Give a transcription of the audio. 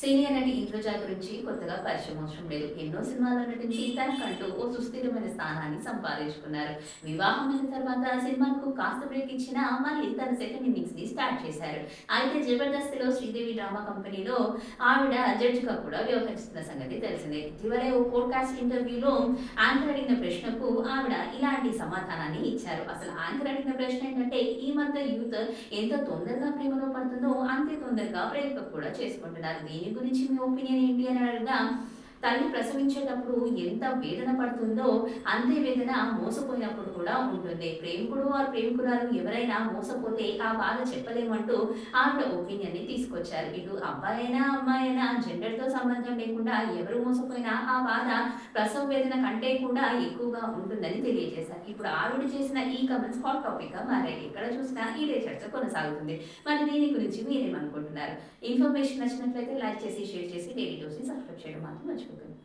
Senior నటి ఇంద్రజా గురించి కొత్తగా పరిచయం అవసరం లేదు. ఎన్నో సినిమాల్లో నటించి తనకంటూ ఓ సుస్థిరమైన స్థానాన్ని సంపాదించుకున్నారు. వివాహమైన తర్వాత సినిమాకు కాస్త బ్రేక్ ఇచ్చినా మళ్ళీ తన సెకండ్ ఇన్నింగ్స్ని స్టార్ట్ చేశారు. అయితే జబర్దస్త్లో శ్రీదేవి డ్రామా కంపెనీలో ఆవిడ జడ్జిగా కూడా వ్యవహరిస్తున్న సంగతి తెలిసిందే. ఇటీవలే ఓ పోడ్కాస్ట్ ఇంటర్వ్యూలో యాంకర్ అడిగిన ప్రశ్నకు ఆవిడ ఇలాంటి సమాధానాన్ని ఇచ్చారు. అసలు యాంకర్ అడిగిన ప్రశ్న ఏంటంటే ఈ మధ్య యూత్ ఎంత తొందరగా ప్రేమలో పడుతుందో అంతే తొందరగా బ్రేకప్ కూడా చేసుకుంటున్నారు. దీని గురించి మీ ఒపీనియన్ ఏంటి అని అడగగా తల్లి ప్రసవించేటప్పుడు ఎంత వేదన పడుతుందో అంతే వేదన మోసపోయినప్పుడు కూడా ఉంటుంది. ప్రేమికుడు ఆ ప్రేమికురాలు ఎవరైనా మోసపోతే ఆ బాధ చెప్పలేమంటూ ఆవిడ ఒపీనియన్ని తీసుకొచ్చారు. ఇటు అబ్బాయినా అమ్మాయినా జెండర్తో సంబంధం లేకుండా ఎవరు మోసపోయినా ఆ బాధ ప్రసవ వేదన కంటే కూడా ఎక్కువగా ఉంటుందని తెలియజేశారు. ఇప్పుడు ఆవిడ చేసిన ఈ కమెంట్స్ హాట్ టాపిక్గా మారాయి. ఎక్కడ చూసినా ఇదే చర్చ కొనసాగుతుంది. మరి దీని గురించి మీరేమనుకుంటున్నారు? ఇన్ఫర్మేషన్ నచ్చినట్లయితే లైక్ చేసి షేర్ చేసి డైలీ మాత్రం మర్చిపోకండి